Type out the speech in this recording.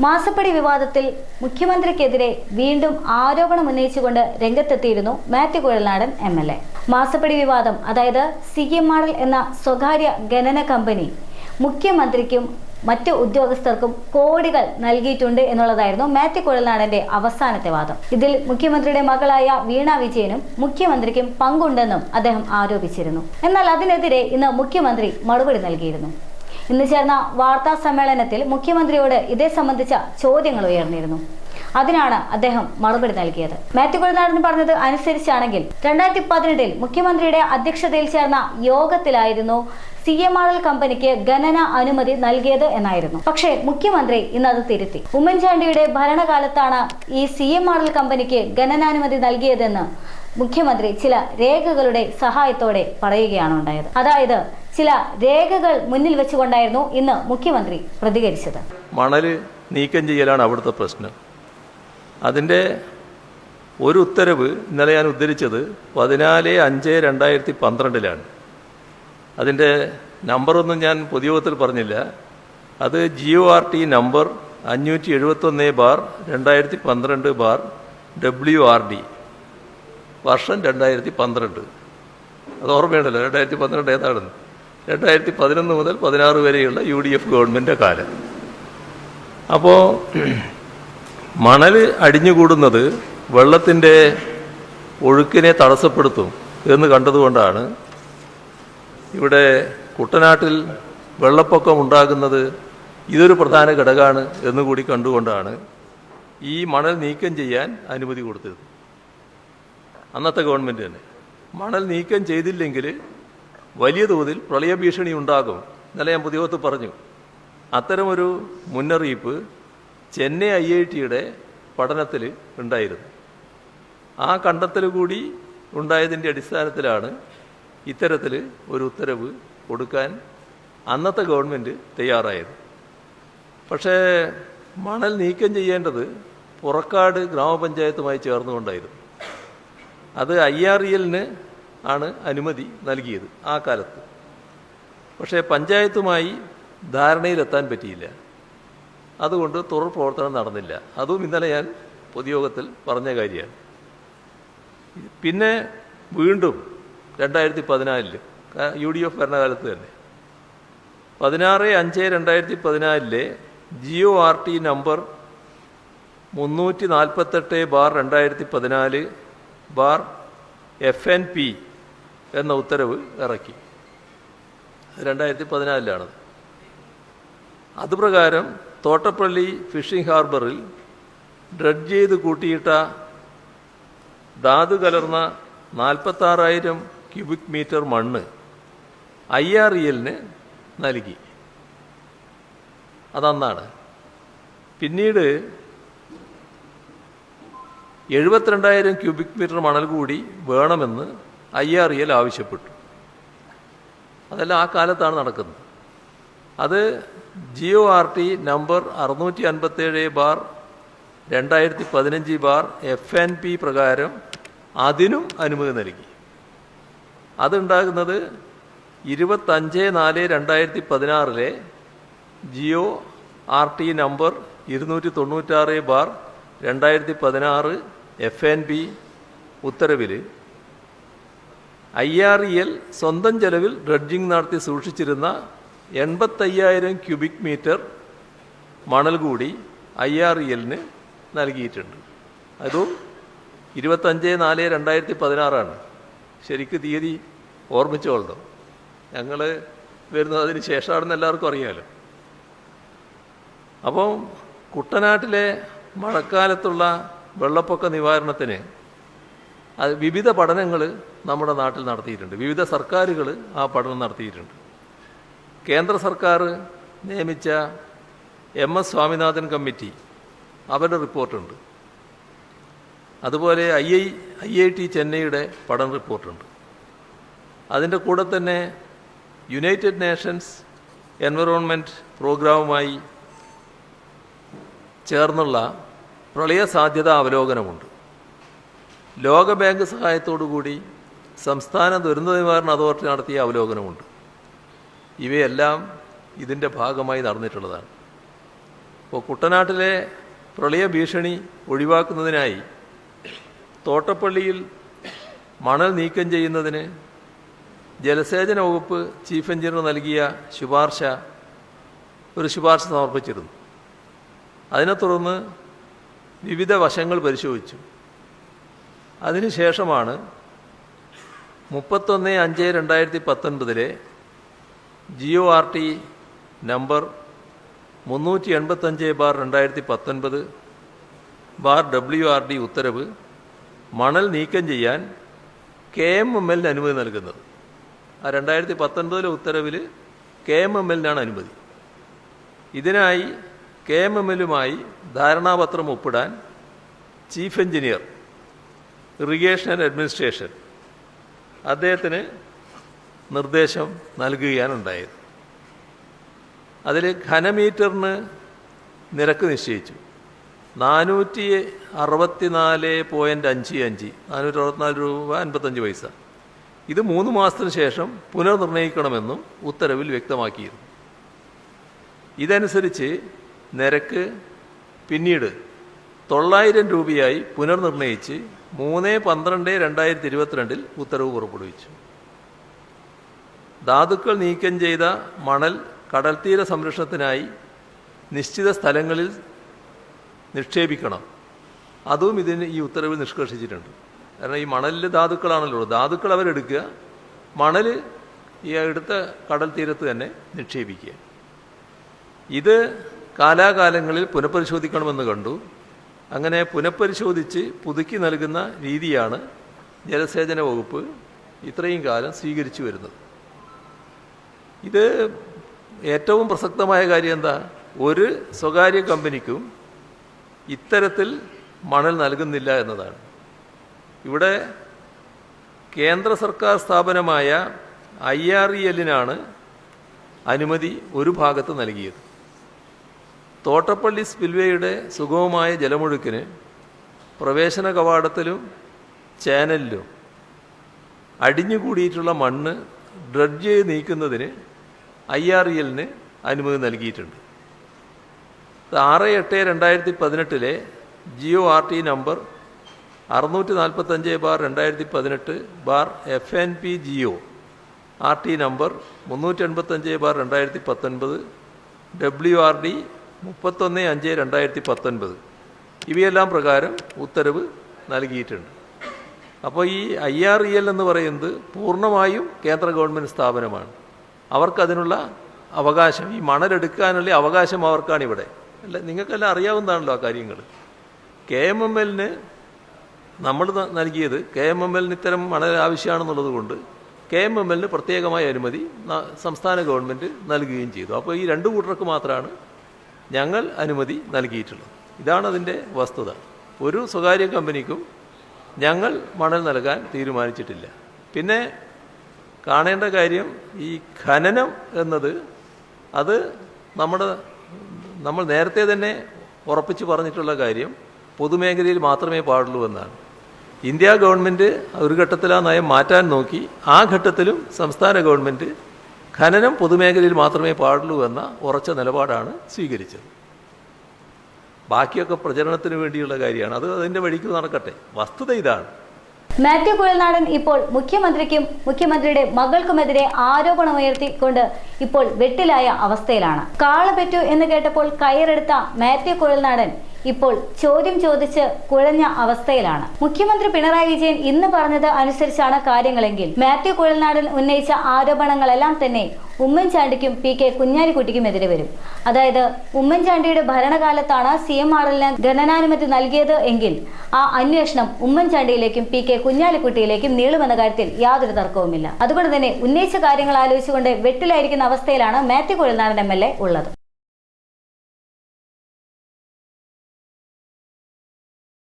മാസപ്പടി വിവാദത്തിൽ മുഖ്യമന്ത്രിക്കെതിരെ വീണ്ടും ആരോപണം ഉന്നയിച്ചുകൊണ്ട് രംഗത്തെത്തിയിരുന്നു Mathew Kuzhalnadan M L A. മാസപ്പടി വിവാദം അതായത് സി എം എന്ന സ്വകാര്യ ഗണന കമ്പനി മുഖ്യമന്ത്രിക്കും മറ്റ് ഉദ്യോഗസ്ഥർക്കും കോടികൾ നൽകിയിട്ടുണ്ട് എന്നുള്ളതായിരുന്നു മാത്യു കുഴൽനാടന്റെ അവസാനത്തെ വാദം. ഇതിൽ മുഖ്യമന്ത്രിയുടെ മകളായ വീണ വിജയനും മുഖ്യമന്ത്രിക്കും പങ്കുണ്ടെന്നും അദ്ദേഹം ആരോപിച്ചിരുന്നു. എന്നാൽ അതിനെതിരെ ഇന്ന് മുഖ്യമന്ത്രി മറുപടി നൽകിയിരുന്നു. ഇന്ന് ചേർന്ന വാർത്താ സമ്മേളനത്തിൽ മുഖ്യമന്ത്രിയോട് ഇതേ സംബന്ധിച്ച ചോദ്യങ്ങൾ ഉയർന്നിരുന്നു. അതിനാണ് അദ്ദേഹം മറുപടി നൽകിയത്. മാത്യു കുഴനാടൻ പറഞ്ഞത് അനുസരിച്ചാണെങ്കിൽ രണ്ടായിരത്തി പതിനെട്ടിൽ മുഖ്യമന്ത്രിയുടെ അധ്യക്ഷതയിൽ ചേർന്ന യോഗത്തിലായിരുന്നു സി എം ആർ എൽ കമ്പനിക്ക് ഖനന അനുമതി നൽകിയത് എന്നായിരുന്നു. പക്ഷേ മുഖ്യമന്ത്രി ഇന്ന് അത് തിരുത്തി. ഉമ്മൻചാണ്ടിയുടെ ഭരണകാലത്താണ് ഈ സി എം ആർ എൽ കമ്പനിക്ക് ഖനനാനുമതി നൽകിയതെന്ന് മുഖ്യമന്ത്രി ചില രേഖകളുടെ സഹായത്തോടെ പറയുകയാണ് ഉണ്ടായത്. അതായത് ചില രേഖകൾ മുന്നിൽ വെച്ചുകൊണ്ടായിരുന്നു ഇന്ന് മുഖ്യമന്ത്രി പ്രതികരിച്ചത്. മണൽ നീക്കം ചെയ്യലാണ് അവിടുത്തെ പ്രശ്നം. അതിന്റെ ഒരു ഉത്തരവ് ഇന്നലെ ഞാൻ ഉദ്ധരിച്ചത് പതിനാല് അഞ്ച് രണ്ടായിരത്തി പന്ത്രണ്ടിലാണ്. അതിന്റെ നമ്പറൊന്നും ഞാൻ പൊതുയോഗത്തിൽ പറഞ്ഞില്ല. അത് ജിഒ ആർ ടി നമ്പർ അഞ്ഞൂറ്റി എഴുപത്തൊന്ന് ബാർ രണ്ടായിരത്തി പന്ത്രണ്ട് ബാർ ഡബ്ല്യു ആർ ഡി വർഷം രണ്ടായിരത്തി പന്ത്രണ്ട് അത് ഓർമ്മയുണ്ടല്ലോ രണ്ടായിരത്തി പന്ത്രണ്ട് ഏതാണെന്ന്? രണ്ടായിരത്തി പതിനൊന്ന് മുതൽ പതിനാറ് വരെയുള്ള യു ഡി എഫ് ഗവൺമെന്റിന്റെ കാലം. അപ്പോൾ മണൽ അടിഞ്ഞുകൂടുന്നത് വെള്ളത്തിന്റെ ഒഴുക്കിനെ തടസ്സപ്പെടുത്തും എന്ന് കണ്ടതുകൊണ്ടാണ് ഇവിടെ കുട്ടനാട്ടിൽ വെള്ളപ്പൊക്കം ഉണ്ടാകുന്നത് ഇതൊരു പ്രധാന ഘടകമാണ് എന്നുകൂടി കണ്ടുകൊണ്ടാണ് ഈ മണൽ നീക്കം ചെയ്യാൻ അനുമതി കൊടുത്തത്. അന്നത്തെ ഗവൺമെന്റ് തന്നെ. മണൽ നീക്കം ചെയ്തില്ലെങ്കിൽ വലിയ തോതിൽ പ്രളയഭീഷണി ഉണ്ടാകും. എന്നല്ല ഞാൻ പുതിയകത്ത് പറഞ്ഞു. അത്തരമൊരു മുന്നറിയിപ്പ് ചെന്നൈ ഐ ഐ ടിയുടെ പഠനത്തിൽ ഉണ്ടായിരുന്നു. ആ കണ്ടെത്തൽ കൂടി ഉണ്ടായതിന്റെ അടിസ്ഥാനത്തിലാണ് ഇത്തരത്തിൽ ഒരു ഉത്തരവ് കൊടുക്കാൻ അന്നത്തെ ഗവൺമെന്റ് തയ്യാറായത്. പക്ഷേ മണൽ നീക്കം ചെയ്യേണ്ടത് പുറക്കാട് ഗ്രാമപഞ്ചായത്തുമായി ചേർന്നുകൊണ്ടായിരുന്നു. അത് ഐ ആർ ഇ എല്ലിന് ആണ് അനുമതി നൽകിയത് ആ കാലത്ത്. പക്ഷേ പഞ്ചായത്തുമായി ധാരണയിലെത്താൻ പറ്റിയില്ല. അതുകൊണ്ട് തുടർ പ്രവർത്തനം നടന്നില്ല. അതും ഇന്നലെ ഞാൻ പൊതുയോഗത്തിൽ പറഞ്ഞ കാര്യമാണ്. പിന്നെ വീണ്ടും രണ്ടായിരത്തി പതിനാലിൽ യു ഡി എഫ് ഭരണകാലത്ത് തന്നെ. പതിനാറ് അഞ്ച് രണ്ടായിരത്തി പതിനാലിലെ ജിയോ ആർ ടി നമ്പർ മുന്നൂറ്റി നാൽപ്പത്തെട്ട് ബാർ രണ്ടായിരത്തി പതിനാല് ബാർ എഫ് എൻ പി എന്ന ഉത്തരവ് ഇറക്കി. രണ്ടായിരത്തി പതിനാലിലാണത് അതുപ്രകാരം തോട്ടപ്പള്ളി ഫിഷിംഗ് ഹാർബറിൽ ഡ്രഡ് ചെയ്ത് കൂട്ടിയിട്ട ധാതു കലർന്ന നാൽപ്പത്താറായിരം ക്യൂബിക് മീറ്റർ മണ്ണ് ഐ ആർ ഇ എല്ലിന് നൽകി. അതന്നാണ്. പിന്നീട് എഴുപത്തിരണ്ടായിരം ക്യൂബിക് മീറ്റർ മണൽ കൂടി വേണമെന്ന് ഐ ആർ ഇ എൽ ആവശ്യപ്പെട്ടു. അതെല്ലാം ആ കാലത്താണ് നടക്കുന്നത്. അത് ജിഒ ആർ ടി നമ്പർ അറുന്നൂറ്റി അൻപത്തേഴ് ബാർ രണ്ടായിരത്തി പതിനഞ്ച് ബാർ എഫ് എൻ പി പ്രകാരം അതിനും അനുമതി നൽകി. അതുണ്ടാകുന്നത് ഇരുപത്തഞ്ച് നാല് രണ്ടായിരത്തി പതിനാറിലെ ജിയോ ആർ ടി നമ്പർ ഇരുന്നൂറ്റി തൊണ്ണൂറ്റാറ് ബാർ രണ്ടായിരത്തി പതിനാറ് എഫ് എൻ ബി ഉത്തരവിൽ ഐ ആർ ഇ എൽ സ്വന്തം ചെലവിൽ ഡ്രഡ്ജിംഗ് നടത്തി സൂക്ഷിച്ചിരുന്ന എൺപത്തയ്യായിരം ക്യൂബിക് മീറ്റർ മണൽ കൂടി ഐ ആർ ഇ എല്ലിന് നൽകിയിട്ടുണ്ട്. അതും ഇരുപത്തഞ്ച് നാല് രണ്ടായിരത്തി പതിനാറാണ് ശരിക്ക് തീയതി ഓർമ്മിച്ചോളണം. ഞങ്ങൾ വരുന്നത് അതിന് ശേഷമാണെന്ന് എല്ലാവർക്കും അറിയാമല്ലോ അപ്പം കുട്ടനാട്ടിലെ മഴക്കാലത്തുള്ള വെള്ളപ്പൊക്ക നിവാരണത്തിന് അത് വിവിധ പഠനങ്ങൾ നമ്മുടെ നാട്ടിൽ നടത്തിയിട്ടുണ്ട്. വിവിധ സർക്കാരുകൾ ആ പഠനം നടത്തിയിട്ടുണ്ട്. കേന്ദ്ര സർക്കാർ നിയമിച്ച എം എസ് സ്വാമിനാഥൻ കമ്മിറ്റി അവരുടെ റിപ്പോർട്ടുണ്ട്. അതുപോലെ I I I I T ചെന്നൈയുടെ പഠന റിപ്പോർട്ടുണ്ട്. അതിന്റെ കൂടെ തന്നെ യുണൈറ്റഡ് നേഷൻസ് എൻവറോൺമെന്റ് പ്രോഗ്രാമുമായി ചേർന്നുള്ള പ്രളയ സാധ്യത അവലോകനമുണ്ട്. ലോകബാങ്ക് സഹായത്തോടുകൂടി സംസ്ഥാന ദുരന്ത നിവാരണ അതോറിറ്റി നടത്തിയ അവലോകനമുണ്ട്. ഇവയെല്ലാം ഇതിന്റെ ഭാഗമായി നടന്നിട്ടുള്ളതാണ്. ഇപ്പോൾ കുട്ടനാട്ടിലെ പ്രളയ ഭീഷണി ഒഴിവാക്കുന്നതിനായി തോട്ടപ്പള്ളിയിൽ മണൽ നീക്കം ചെയ്യുന്നതിന് ജലസേചന വകുപ്പ് ചീഫ് എഞ്ചിനീയർ നൽകിയ ശുപാർശ ഒരു ശുപാർശ സമർപ്പിച്ചിരുന്നു. അതിനെ തുടർന്ന് വിവിധ വശങ്ങൾ പരിശോധിച്ചു. അതിനുശേഷമാണ് മുപ്പത്തൊന്ന് അഞ്ച് രണ്ടായിരത്തി പത്തൊൻപതിലെ ജിഒ ആർ ടി നമ്പർ മുന്നൂറ്റി എൺപത്തഞ്ച് ബാർ രണ്ടായിരത്തി പത്തൊൻപത് ബാർ ഡബ്ല്യു ആർ ഡി ഉത്തരവ് മണൽ നീക്കം ചെയ്യാൻ കെ എം എം എല്ലിന് അനുമതി നൽകുന്നത്. ആ രണ്ടായിരത്തി പത്തൊൻപതിലെ ഉത്തരവിൽ കെ എം എം എല്ലിനാണ് അനുമതി. ഇതിനായി കെ എം എമ്മിലുമായി ധാരണാപത്രം ഒപ്പിടാൻ chief engineer irrigation and administration അദ്ദേഹത്തിന് നിർദ്ദേശം നൽകുകയാണുണ്ടായത്. അതിൽ ഘനമീറ്ററിന് നിരക്ക് നിശ്ചയിച്ചു. നാനൂറ്റി അറുപത്തിനാല് പോയിന്റ് അഞ്ച് അഞ്ച് നാനൂറ്റി അറുപത്തിനാല് രൂപ അൻപത്തഞ്ച് പൈസ. ഇത് മൂന്ന് മാസത്തിന് ശേഷം പുനർനിർണയിക്കണമെന്നും ഉത്തരവിൽ വ്യക്തമാക്കിയിരുന്നു. ഇതനുസരിച്ച് നിരക്ക് പിന്നീട് തൊള്ളായിരം രൂപയായി പുനർനിർണയിച്ച് മൂന്ന് പന്ത്രണ്ട് രണ്ടായിരത്തി ഇരുപത്തിരണ്ടിൽ ഉത്തരവ് പുറപ്പെടുവിച്ചു. ധാതുക്കൾ നീക്കം ചെയ്ത മണൽ കടൽത്തീര സംരക്ഷണത്തിനായി നിശ്ചിത സ്ഥലങ്ങളിൽ നിക്ഷേപിക്കണം. അതും ഇതിന് ഈ ഉത്തരവിൽ നിഷ്കർഷിച്ചിട്ടുണ്ട്. കാരണം ഈ മണലിൽ ധാതുക്കളാണല്ലോ. ധാതുക്കൾ അവരെടുക്കുക മണൽ ഈ എടുത്ത കടൽ തീരത്ത് തന്നെ നിക്ഷേപിക്കുക. ഇത് കാലാകാലങ്ങളിൽ പുനഃപരിശോധിക്കണമെന്ന് കണ്ടു. അങ്ങനെ പുനഃപരിശോധിച്ച് പുതുക്കി നൽകുന്ന രീതിയാണ് ജലസേചന വകുപ്പ് ഇത്രയും കാലം സ്വീകരിച്ചു വരുന്നത്. ഇത് ഏറ്റവും പ്രസക്തമായ കാര്യം എന്താ? ഒരു സ്വകാര്യ കമ്പനിക്കും ഇത്തരത്തിൽ മണൽ നൽകുന്നില്ല എന്നതാണ്. ഇവിടെ കേന്ദ്ര സർക്കാർ സ്ഥാപനമായ ഐ ആർ ഇ അനുമതി ഒരു ഭാഗത്ത് നൽകിയത്. തോട്ടപ്പള്ളി സ്പിൽവേയുടെ സുഗമമായ ജലമൊഴുക്കിന് പ്രവേശന കവാടത്തിലും ചാനലിലും അടിഞ്ഞുകൂടിയിട്ടുള്ള മണ്ണ് ഡ്രഡ്ജ് ചെയ്ത് നീക്കുന്നതിന് ഐ ആർ ഇ എല്ലിന് അനുമതി നൽകിയിട്ടുണ്ട്. ആറ് എട്ട് രണ്ടായിരത്തി പതിനെട്ടിലെ ജിയോ ആർ ടി നമ്പർ അറുന്നൂറ്റി നാൽപ്പത്തഞ്ച് ബാർ രണ്ടായിരത്തി പതിനെട്ട് bar F N P G O R T number മുന്നൂറ്റി എൺപത്തഞ്ച് ബാർ രണ്ടായിരത്തി പത്തൊൻപത് ഡബ്ല്യു ആർ ഡി മുപ്പത്തൊന്ന് അഞ്ച് രണ്ടായിരത്തി പത്തൊൻപത് ഇവയെല്ലാം പ്രകാരം ഉത്തരവ് നൽകിയിട്ടുണ്ട്. അപ്പോൾ ഈ ഐ ആർ ഇ എൽ എന്ന് പറയുന്നത് പൂർണമായും കേന്ദ്ര ഗവൺമെന്റ് സ്ഥാപനമാണ്. അവർക്കതിനുള്ള അവകാശം ഈ മണലെടുക്കാനുള്ള അവകാശം അവർക്കാണ് ഇവിടെ അല്ല നിങ്ങൾക്കെല്ലാം അറിയാവുന്നതാണല്ലോ ആ കാര്യങ്ങൾ. കെ എം എം എല്ലിന് നമ്മൾ നൽകിയത് കെ എം എം എല്ലിന് ഇത്തരം മണൽ ആവശ്യമാണെന്നുള്ളത് കൊണ്ട് കെ എം എം എല്ലിന് പ്രത്യേകമായ അനുമതി സംസ്ഥാന ഗവൺമെന്റ് നൽകുകയും ചെയ്തു. അപ്പോൾ ഈ രണ്ട് കൂട്ടർക്ക് മാത്രമാണ് ഞങ്ങൾ അനുമതി നൽകിയിട്ടുള്ളത്. ഇതാണ് അതിന്റെ വസ്തുത. ഒരു സ്വകാര്യ കമ്പനിക്കും ഞങ്ങൾ മണൽ നൽകാൻ തീരുമാനിച്ചിട്ടില്ല. പിന്നെ കാണേണ്ട കാര്യം ഈ ഖനനം എന്നത് അത് നമ്മുടെ നമ്മൾ നേരത്തെ തന്നെ ഉറപ്പിച്ച് പറഞ്ഞിട്ടുള്ള കാര്യം പൊതുമേഖലയിൽ മാത്രമേ പാടുള്ളൂ എന്നാണ്. ഇന്ത്യ ഗവൺമെന്റ് ഒരു ഘട്ടത്തിൽ ആ നയം മാറ്റാൻ നോക്കി ആ ഘട്ടത്തിലും സംസ്ഥാന ഗവൺമെന്റ് ഖനനം പൊതുമേഖലയിൽ മാത്രമേ പാടുള്ളൂ എന്ന ഉറച്ച നിലപാടാണ് സ്വീകരിച്ചത്. ബാക്കിയൊക്കെ പ്രചരണത്തിന് വേണ്ടിയുള്ള കാര്യമാണ്. അത് അതിന്റെ വഴിക്ക് നടക്കട്ടെ. വസ്തുത ഇതാണ്. മാത്യു കുഴൽനാടൻ ഇപ്പോൾ മുഖ്യമന്ത്രിക്കും മുഖ്യമന്ത്രിയുടെ മകൾക്കുമെതിരെ ആരോപണമുയർത്തിക്കൊണ്ട് ഇപ്പോൾ വെട്ടിലായ അവസ്ഥയിലാണ്. കാള പെറ്റു എന്ന് കേട്ടപ്പോൾ കയറെടുത്ത മാത്യു കുഴൽനാടൻ ഇപ്പോൾ ചോദ്യം ചോദിച്ച് കുഴഞ്ഞ അവസ്ഥയിലാണ്. മുഖ്യമന്ത്രി പിണറായി വിജയൻ ഇന്ന് പറഞ്ഞത് അനുസരിച്ചാണ് കാര്യങ്ങളെങ്കിൽ. മാത്യു കുഴൽനാടൻ ഉന്നയിച്ച ആരോപണങ്ങളെല്ലാം തന്നെ ഉമ്മൻചാണ്ടിക്കും പി കെ കുഞ്ഞാലിക്കുട്ടിക്കുമെതിരെ വരും. അതായത് ഉമ്മൻചാണ്ടിയുടെ ഭരണകാലത്താണ് സി എം ആറിന് ഗണനാനുമതി നൽകിയത് എങ്കിൽ ആ അന്വേഷണം ഉമ്മൻചാണ്ടിയിലേക്കും പി കെ കുഞ്ഞാലിക്കുട്ടിയിലേക്കും നീളുമെന്ന കാര്യത്തിൽ യാതൊരു തർക്കവുമില്ല. അതുകൊണ്ട് തന്നെ ഉന്നയിച്ച കാര്യങ്ങൾ ആലോചിച്ചുകൊണ്ട് വെട്ടിലായിരിക്കുന്ന അവസ്ഥയിലാണ് Mathew Kuzhalnadan M L A ഉള്ളത്.